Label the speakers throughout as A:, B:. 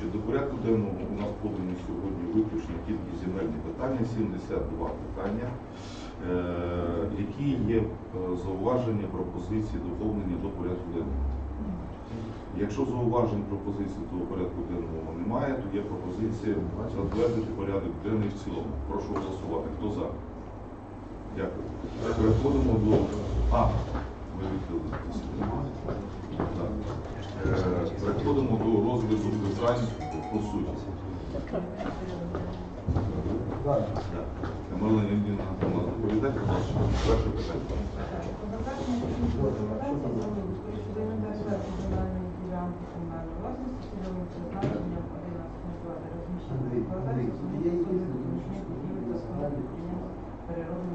A: Значить, до порядку денного у нас подані сьогодні виключно тільки земельні питання, 72 питання. Е, які є е, зауваження, пропозиції, доповнення до порядку денного? Якщо зауважень пропозицій до порядку денного немає, то є пропозиція затвердити порядок денний в цілому. Прошу голосувати. Хто за? Дякую. Переходимо до. А, ви відхилили. Так. Е, Переходимо до розгляду питань по суті. Мирна Леонідівна доповідає. Перше питання.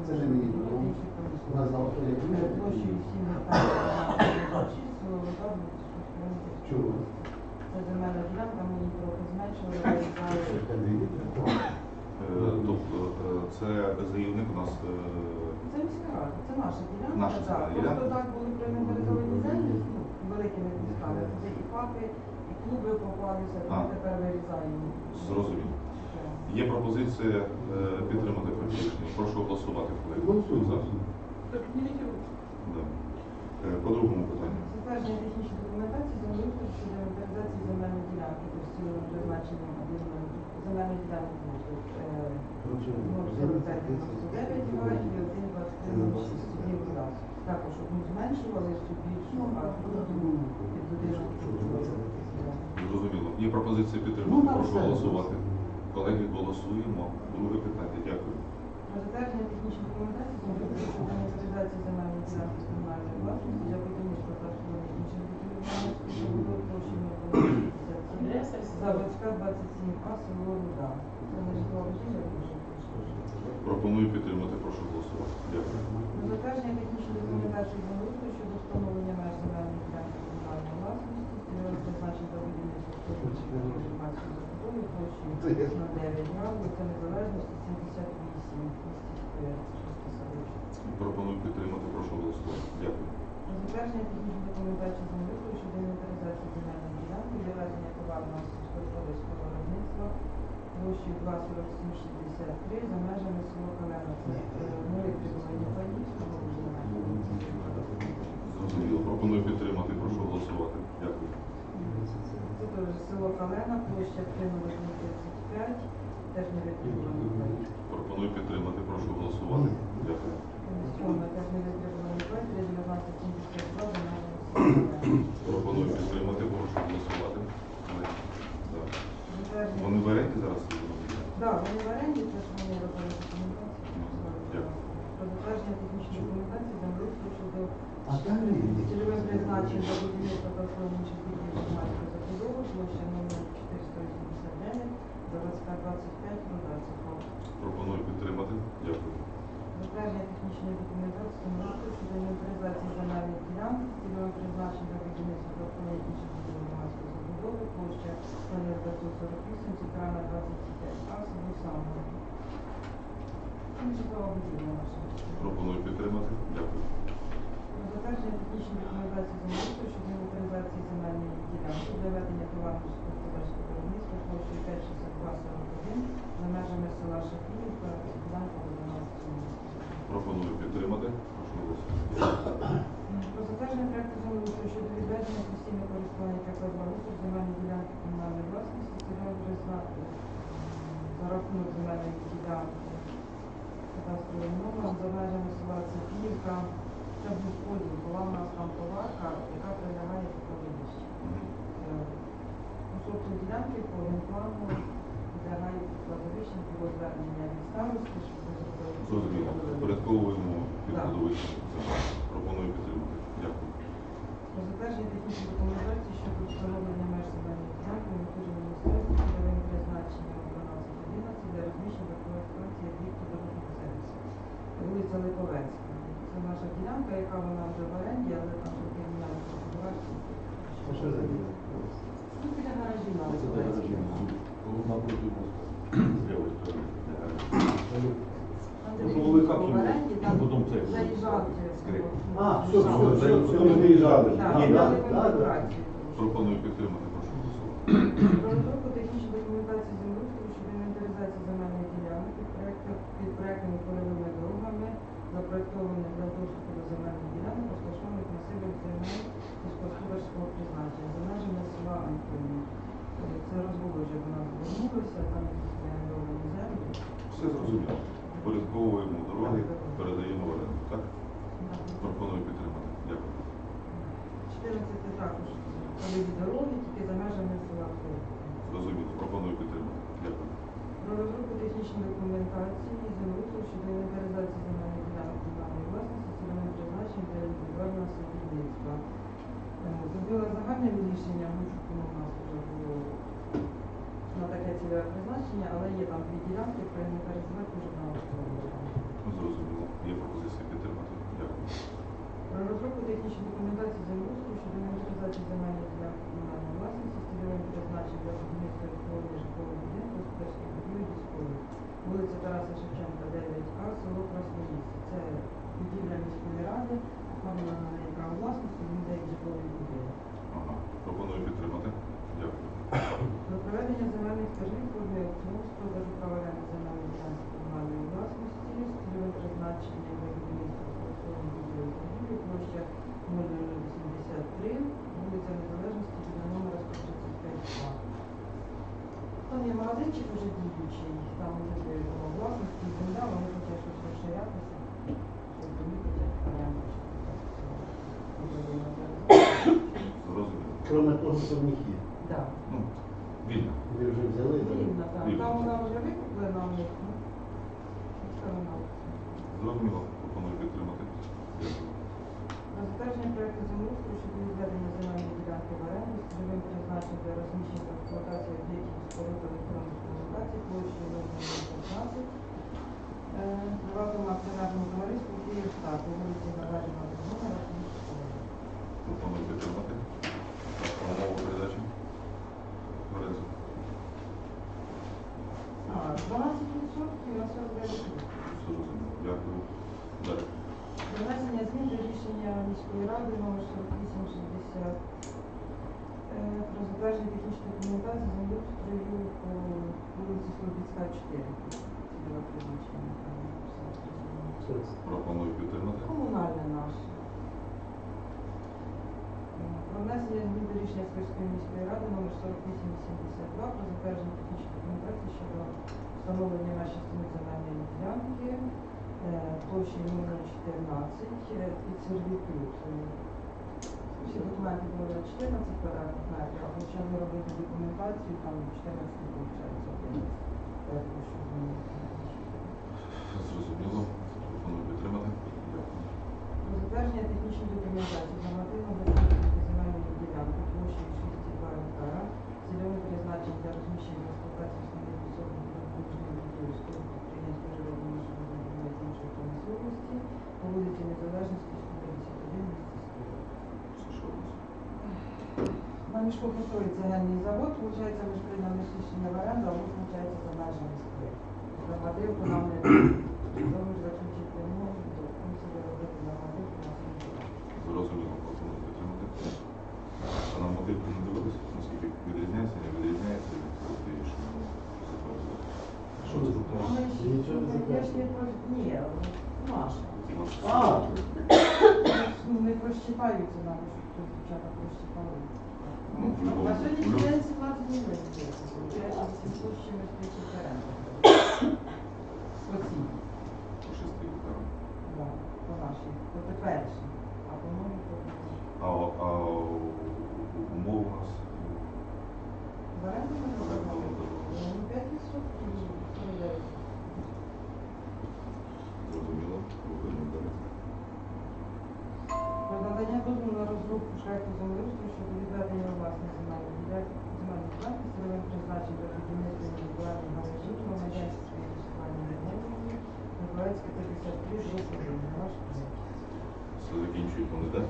B: Це ж мені додому. У нас завтра як
C: Площею
B: Чого?
C: Це земельна ділянка, ми її трохи зменшили.
A: Е, Тобто е, це заявник у нас е,
C: Це міська рада, це наша ділянка.
A: Наша
C: так. Просто так були проінвентаризовані землі ну, великими містами. Це і ФАПи, і клуби попалися,
A: А.
C: тому тепер вирізаємо.
A: зрозуміло. Є пропозиція е, підтримати проект рішення. Прошу голосувати, колеги.
B: Голосуємо.
A: За. Да. Е, По другому питанню.
C: Затвердження технічної документації землеустрою щодо інвентаризації земельної ділянки цільовим призначенням один земельної ділянки площею, 04599 га і 1,23. Також одну зменшували, цю більшу, а другу під.
A: Зрозуміло. Є пропозиція
B: Ну,
A: підтримати.
B: на
A: Прошу голосувати. Колеги, голосуємо. Друге питання. Дякую.
C: Про затвердження технічної документації щодо інвентаризації земельної ділянки комунальної власності для будівництва обслуговування інших будівель забудови площею 0,57 Заводська 27 А, село Руда. Це не житлова будівля.
A: Пропоную підтримати. Прошу голосувати. Дякую.
C: Про затвердження технічної документації землеустрою щодо встановлення меж земельної ділянки комунальної власності, цільових призначень для будівництва спортивної громадської забудови площею
B: я-
C: на 9 га, вулиця Незалежності 78,
A: Пропоную підтримати. Прошу голосувати. Дякую.
C: Про затвердження технічної документації землеустрою щодо інвентаризації земельної ділянки для ведення товарного сільськогосподарського виробництва площею 24763 за межами. Це е, нові прибування паїв.
A: Зрозуміло. Пропоную підтримати. Прошу голосувати. Дякую.
C: Це теж село Калена, площа 3035, теж не відповідні.
A: Пропоную підтримати. Прошу голосувати. Дякую.
C: Сьоме, теж не відповідні паїв, 1972 за межами села Калена.
A: Пропоную підтримати. Прошу голосувати. Вони в оренді зараз?
C: Да, вони в оренді, це ж вони робили документацію.
A: Дякую.
C: Про затвердження технічної документації землеустрою щодо цільовим призначенням для будівництва та інших будівель громадської забудови, площа номер 489, заводська 25,
A: Пропоную підтримати. Дякую.
C: Затвердження технічної документації землеустрою щодо інвентаризації земельних ділянок, з цільовим призначенням для будівництва та інших будівель громадської забудови, площа номер 548, центральна 25, а Самбор. Це житлова будівля наша.
A: Пропоную підтримати. Дякую.
C: Затвердження технічної документації землеустрою щодо інвентаризації земельної ділянки для ведення товарного сільськогосподарського виробництва площею 56241 за межами села Шахівка, ділянка в 12.
A: Пропоную підтримати. Прошу голосувати.
C: Про затвердження проекту землеустрою щодо відведення постійного користування КП «Благоустрій» земельної ділянки комунальної власності цільового призначення за рахунок земельної ділянки кадастровим номером за межами села Софіївка. Це був поділ, була в нас там товарка, яка прилягає до кладовища. Кусок ділянки по генплану під кладовищем, було звернення від старості, щоб ви
A: Зрозуміло.
C: зробили.
A: Порядковуємо під
C: Так.
A: кладовищем. Пропоную підтримати. Дякую.
C: Про затвердження технічної документації щодо встановлення меж земельних ділянки на території міністерства цільовим призначенням 1211 для розміщення та експлуатації об'єктів дорожнього сервісу. Вулиця Липовецька. Це наша ділянка, яка вона вже в оренді, але там вже кримінальні процедури.
B: А що за діло?
C: Ну, біля гаражів на
B: напроти
C: мосту
B: з
C: лівої сторони.
D: Тому що
C: велика кімната,
D: потім.
B: А, все, все, все, все, ми виїжджали. Ні, да, да, да.
A: Пропоную підтримати прошу голосувати.
C: Про розробку технічної документації землеустрою щодо інвентаризації земельної ділянки під проектами польовими дорогами, запроєктованих для доступу до земельних ділянок, розташованих на силах земель сільськогосподарського призначення за села Антонівка. Е, Це розголоження до нас звернулися, там якісь неорендовані землі.
A: Все зрозуміло. Порядковуємо дороги, передаємо в оренду. Так? Пропоную підтримати. Дякую.
C: 14 також польові дороги, тільки за межами села Антонів.
A: Зрозуміло. Пропоную підтримати. Дякую.
C: Про розробку технічної документації і землеустрою щодо інвентаризації земельних ділянок комунальної власності цільовим призначенням для індивідуального садівництва. Зробила загальне рішення, щоб воно в нас вже було на таке цільове призначення, але є там дві ділянки, про інвентаризувати вже на
A: Зрозуміло. Є пропозиція підтримати. Дякую.
C: Про розробку технічної документації землеустрою щодо інвентаризації земельних ділянок комунальної власності з цільовим призначенням для будівництва обслуговування житлового будинку, господарських будівель військових. Вулиця Тараса Шевченка, 9А, село Красноїсі. Це будівля міської ради, право власності, він дає житловий будинок.
A: Ага. Пропоную підтримати. Дякую.
C: Про проведення земельних торгів формі аукціону з продажу права оренди земельної ділянки комунальної власності з цільовим призначенням для будівництва будівлі, площа 0083, вулиця Незалежності, біля номера 135 Там є магазинчик уже діючий, там право власності, земля, вони хочуть щось розширятися, щоб помітити оренду.
A: Зрозуміло.
B: Кроме того, що в них є.
C: Так.
A: Ну, вільно.
B: Ви вже взяли?
C: Вільно, так. Там вона вже викуплена у них, ну, сторона.
A: Зрозуміло. Пропоную підтримати. Дякую.
C: На затвердження проекту землеустрою щодо відведення земельної ділянки в оренду з цільовим призначенням для розміщення та експлуатації об'єктів споруд електронних комунікацій площею 015 е, приватному акціонерному товариству «Київстар» по вулиці Належного Дозмона,
A: Пропоную підтримати. Умову передачі. Лоренцо.
C: А, 12% на 49
A: Дякую. Далі.
C: Змін до рішення міської ради номер 4860 е, про затвердження технічної документації землеустрою по вулиці Слобідська, 4. Цільове призначення. там написано.
B: Що це?
A: Пропоную підтримати.
C: Комунальне наше. Е, Про внесення змін до рішення Сквирської міської ради номер 4882 про затвердження технічної документації щодо встановлення на частини земельної ділянки е, площею 014 е, під сервітут. Е, Всі документи були на 14 квадратних метрів, а почали робити документацію, там 14 виходить. Поэтому що змінити.
A: Зрозуміло. Пропоную підтримати. Дякую.
C: Затвердження технічної документації нормативного розвитку земельної ділянки площею 6,2 гектара, цільовим призначенням для розміщення та експлуатації основних особних школи підприємства та іншої промисловості по вулиці Незалежності 151 місті
A: що у нас?
C: Цегельний завод, виходить, ми ж прийняли рішення в оренду, а він, виходить, за межами Скоро. Нормативку нам не договір заключити не можуть, то мусили робити на свій
A: Зрозуміло. Пропоную підтримати. А на мотивку не дивилися, наскільки відрізняється, не відрізняється від того рішення затвердили. Що це за
C: Ну,
A: план?
C: ми ж-
B: Нічого не
C: ну, я ж не про... Ні, наша.
B: А,
C: Ну, не просчитаються нам, щоб тут дівчата просчитали.
A: Ну, в любому-
C: На
A: в
C: сьогоднішній
A: любому-
C: день 17 мільйонів здається. Получається, 700 з чимось тисяч оренди. Оці,
A: По шести гектарам.
C: да, по нашій, по теперішній. А по новій, то
A: А, а умови у нас
C: в оренду ми
A: Оренду
C: робимо.
A: ми робимо.
C: Ну, 5 відсотків, 49.
A: зрозуміло. Рухаємо далі.
C: Про надання дозволу на розробку проекту землеустрою щодо відведення у власність земельних ділянок земельних ділянок з цільовим призначенням для будівництва індивідуальних гаражів громадянської реєстрування немовлення Миколаївська 53 61 на ваш проект.
A: Все закінчують вони, так?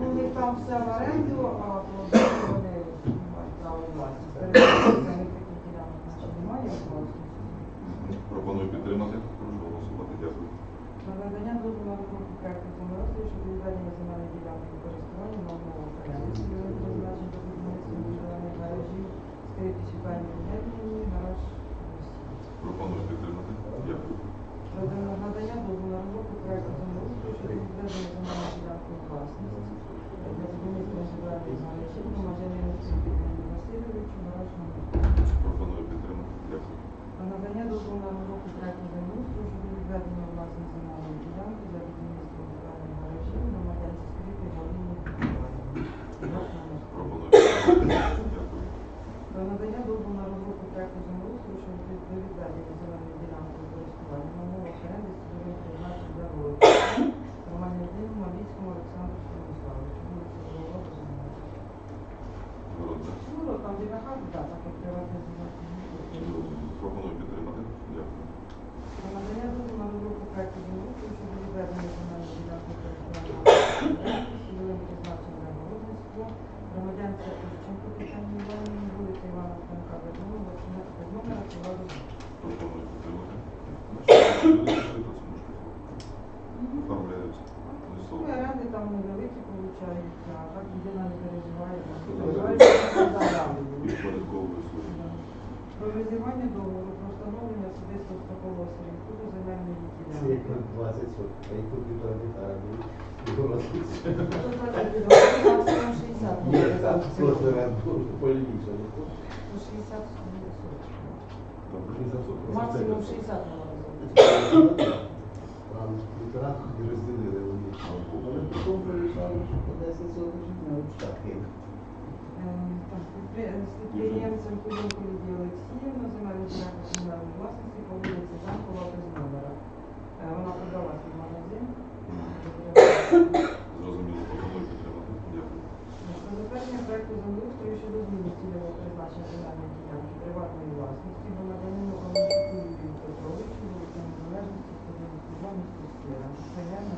C: Ну, у там все в оренду, а по вони мають право власність. Передбачення них таких ділянок наче немає власності.
A: Пропоную підтримати. Прошу голосувати. Дякую.
C: Про надання дозволу на розробку проекту землеустрою щодо відведення земельної ділянки користування на умовах оренди з цільовим призначенням для будівництва Світлані Євгенівні, гараж
A: Пропоную підтримати. Дякую
C: щодо надання дозволу на роботу проекту землеустрою щодо відведення земельної ділянки у для будівництва житлових
A: громадянину
C: Васильовичу
A: Марашному.
C: Про розірвання договору про встановлення особистого строкового сервітуту земельної
B: Це
C: ділянки.
B: як на 20 соток, а як півтора гектара буде. І городиться.
C: Тут двадцять відсотків, максимум 60.
B: Ні, там прошлий раз полівіше.
C: Ну, 60 Максимум 60 можна зробити.
B: Півтора і розділили вони. Але потім вирішали, що по 10 соток не.
C: Е, так, підпри- З підприємцем Куленко Лідії Олексіївна, земельна ділянка комунальної власності по вулиці Замкова без номера. Вона продала свій магазин.
A: Зрозуміло, пропоную підтримати. Дякую.
C: Про затвердження проекту землеустрою щодо зміни цільового призначення земельної ділянки приватної власності громадянину Романчуку Юрію Петровичу, вулиця Незалежності, 192 місто Сквера. Прийняти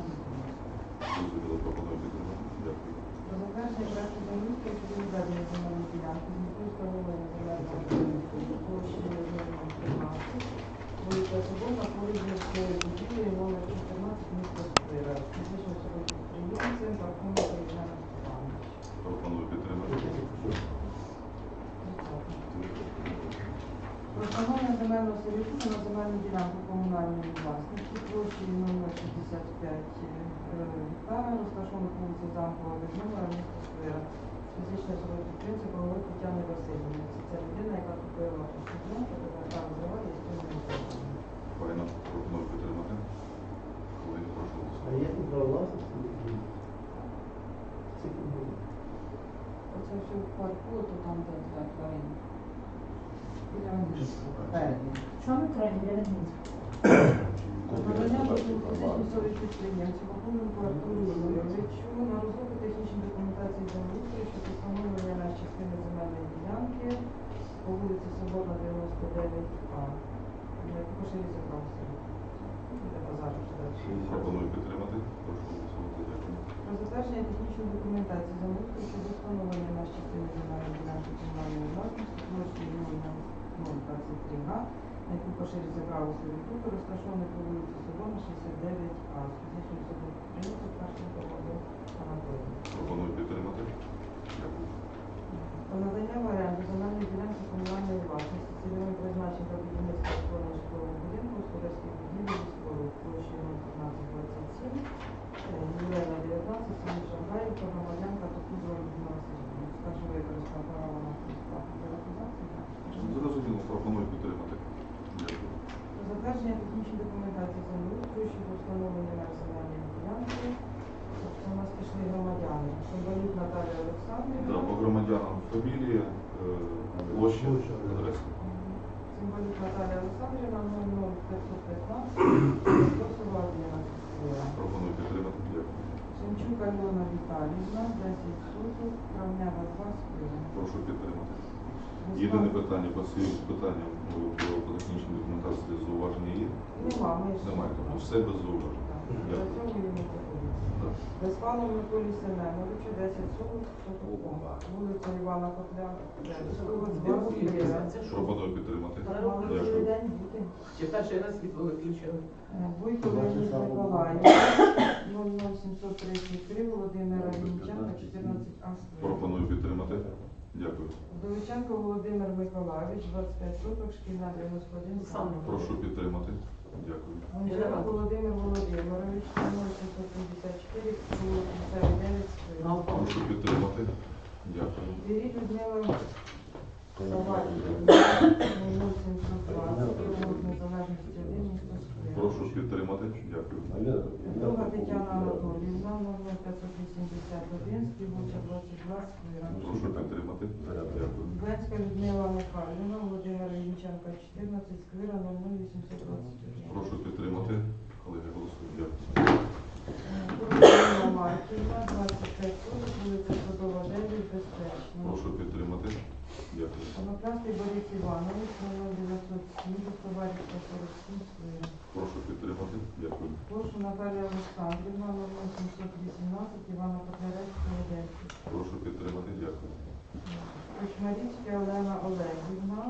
A: Зрозуміло, пропоную підтримати. Дякую.
C: Про затвердження проекту землеустрою щодо відведення земельної ділянки з метою встановлення земельного будинку площею 013, вулиця Соборна, Полізнівської будівлі номер 14 місто Сквера. Фізично особи підприємцем, Парфумова Євгена Степановича.
A: Пропоную підтримати.
C: Про встановлення земельного сервітуту на земельну ділянку комунальної власності площею номер 65 гектара, розташовану по вулиці Замкова без номера міста Сквера. Фізична підприємця Голови Тетяни Васильівни. Це ця людина, яка купила яка там зриває і спільно не
A: Файно. Пропоную підтримати. Колеги, прошу
B: А як не право власності? Це.
C: Оце все в парку, то там де для тварин. Біля Переді.
D: Саме крайне для
C: На розробку технічної документації землеустрою щодо встановлення на частини земельної ділянки по вулиці Соборна, 99А. Поширюється правосуддя. Де базар туди.
A: Пропоную підтримати. Прошу голосувати. Дякую.
C: Про затвердження технічної документації землеустрою щодо встановлення на частини земельної ділянки комунальної власності площею 023 га, на яку поширюється право сервітуту, розташований по вулиці Соборна, 69А, з фізичним особою підприємцем Карченко Володимир Анатолійович.
A: Пропоную підтримати. Дякую.
C: Про надання в оренду земельної ділянки комунальної власності цільовим призначенням для будівництва створення житлового будинку, господарських будівель споруд площею 01527, Єлена 19, селі Шангаївка, громадянка Токузова Людмила Сергійовна. Скажу, використала право на безплатну приватизацію.
A: Зрозуміло, пропоную підтримати. Дякую.
C: Про затвердження технічної документації землеустрою щодо встановлення меж земельної ділянки. Тобто у нас пішли громадяни. Шомбалюк Наталія
A: Да,
C: Олександрівна.
A: по громадянам фамілія, е, площа,
B: Площа,
A: адреса.
C: Символік Наталія Олександрівна, 00515, Косова 11.
A: Пропоную підтримати. Дякую.
C: Шемчук Альона Віталіївна, 10 суток, Травнява 2 спина.
A: Прошу підтримати. Єдине питання по цим питанням ну, по технічній документації зауваження є?
C: Нема, ми ж.
A: Немає, тому все без зауважень. Дякую.
C: Проходить.
A: Так.
C: Безпалов Миколі Семеновичу, 10 суток, вулиця Івана Котля, 122.
A: Пропоную підтримати. Дякую.
C: день.
D: Ще перший раз світло виключили.
C: Е, Бойко Леонід Миколаївна, 00733, Володимира Вінченка, 14А.
A: Пропоную підтримати. Дякую.
C: Вдовиченко Володимир Миколаївич, 25 суток, шкільна 91
D: Саме.
A: Прошу підтримати. Дякую.
C: Володимир Володимирович, 0754, 59.
A: Прошу підтримати. Дякую.
C: Беріть Людмила Саватівна, 0720, Київ Незалежності 1, місто Сквер.
A: Прошу підтримати. Дякую.
C: Друга Тетяна Анатоліївна, 0581, співуча 22 сквера.
A: Прошу підтримати. Дякую.
C: Бенська Людмила Михайлівна, Володимира Вінченка, 14, сквера 00821.
A: Прошу підтримати. Колеги, голосують. Дякую.
C: Курбанова Марківна, 25 суток, вулиця Садова, 9, безпечно.
A: Прошу підтримати. Дякую.
C: Коноплястий Борис Іванович, 0907, до Товариства 47 Сквера.
A: Прошу підтримати. Дякую.
C: Прошу Наталія Олександрівна, 0718, Івана Котляревського, 10.
A: Прошу підтримати. Дякую.
C: Кочмарівська Олена Олегівна,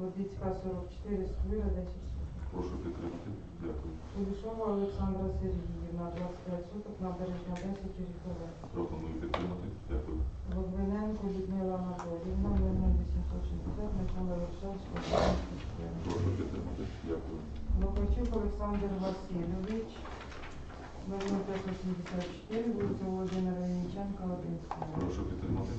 C: Лодицька 44, Сквира, 10 соток.
A: Прошу підтримати. Дякую.
C: Кулішова Олександра Сергіївна, 25 соток, набережна 10, Черікове.
A: Пропоную підтримати. Дякую.
C: Логвиненко Людмила Анатоліївна, 0860, Микола Вершавського, 11
A: Прошу підтримати. Дякую.
C: Локачук Олександр Васильович, 0574, вулиця Володимира Вінниченка, 1 Сквира.
A: Прошу підтримати.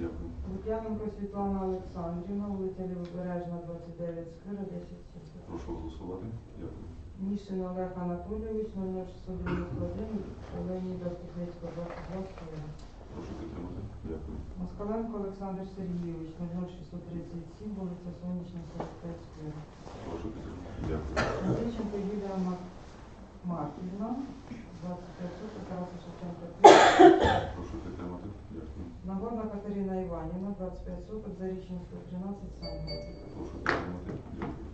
A: Дякую.
C: Лук'яненко Світлана Олександрівна, вулиця Лівобережна, 29, Сквира, 10 соток.
A: Прошу голосувати. Дякую.
C: Мішин Олег Анатолійович, 0691, Леоніда Ступницького, 22 Сквира.
A: Прошу підтримати. Дякую.
C: Москаленко Олександр Сергійович, 0637, вулиця Сонячна, 45 Сквира.
A: Прошу підтримати. Дякую.
C: Андрійченко Юлія Мар- Марківна, 25 соток, Тараса Шевченка, 3.
A: Прошу підтримати. Дякую.
C: Нагорна Катерина Іванівна, 25 соток, Зарічна 113, Самбір.
A: Прошу підтримати. Дякую.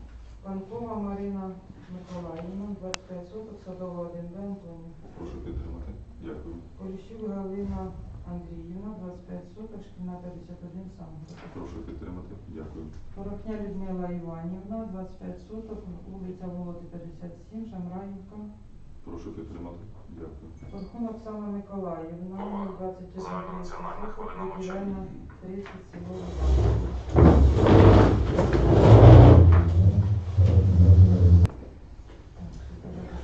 C: Панкова Марина Миколаївна, 25 соток, Садова 1Б, Антонів.
A: Прошу підтримати. Дякую.
C: Поліщук Галина Андріївна, 25 соток, шкільна 51, Самбір.
A: Прошу підтримати. Дякую.
C: Порохня Людмила Іванівна, 25 соток, вулиця Володи 57, Шамраївка.
A: Прошу підтримати. Дякую.
C: Порхун Оксана Миколаївна, 21 соток, виділена 30 село Луганськ.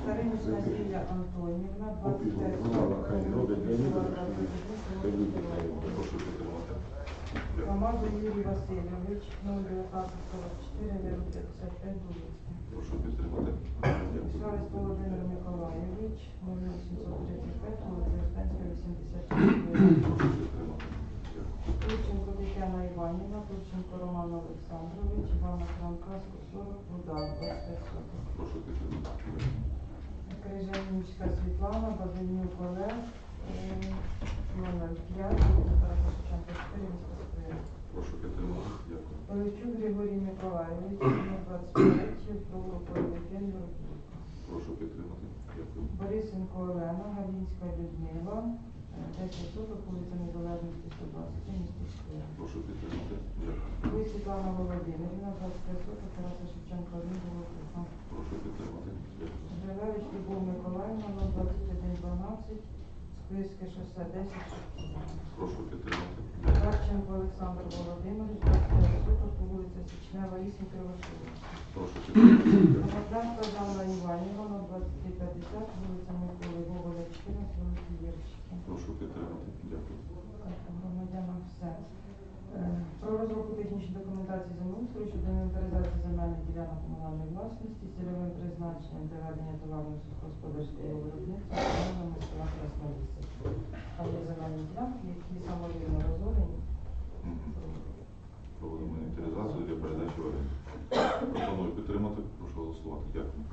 C: Старинівська Лілія Антонівна, 25 соток,
A: Прошу підтримати. Дякую.
C: Камазу Юрій Васильович, 01944, 55 Дубицька.
A: Прошу підтримати.
C: Шарис Володимир Миколайович, 0835, вулиця Успенська, 84.
A: Прошу підтримати. Дякую.
C: Тетяна Іванівна, Турченко Роман Олександрович, Івана Франка, 140, Руда, 25 соток.
A: Прошу підтримати.
C: Крижанівська Світлана, Базилюк Олег, е, 005, вулиця 4, місто Сквер.
A: Прошу підтримати. Дякую.
C: Павлючук Григорій Миколайович, 025, Провокоєвий Фельдер,
A: Прошу підтримати. Дякую.
C: Борисенко Олена, Галінська Людмила, е, 10 соток, вулиця Незалежності 120, місто Сквер.
A: Прошу підтримати. Дякую.
C: Ви Світлана Володимирівна, 25 соток, Тараса Шевченка, 1, Володимира.
A: Прошу підтримати. Дякую.
C: Грилевич Любов Миколаївна, 2112, Сквирське шосе 10,
A: Прошу підтримати.
C: Кравченко Олександр Володимирович, 25 суток, по вулиця Січнева, 8, Кривошина.
A: Прошу підтримати.
C: Громадянка Жанна Іванівна, 2350, вулиця Миколи Гоголя, 14, вулиці Єрщики.
A: Прошу підтримати. Дякую.
C: Громадянам все. Е, Про розробку технічної документації землеустрою щодо інвентаризації земельних ділянок комунальної власності з цільовим призначенням для ведення товарного сільськогосподарського виробництва комунальному села Краснолісся. Там є земельні ділянки, які самовільно розорені.
A: Проводимо інвентаризацію для передачі оренду. Пропоную підтримати. Прошу голосувати. Дякую.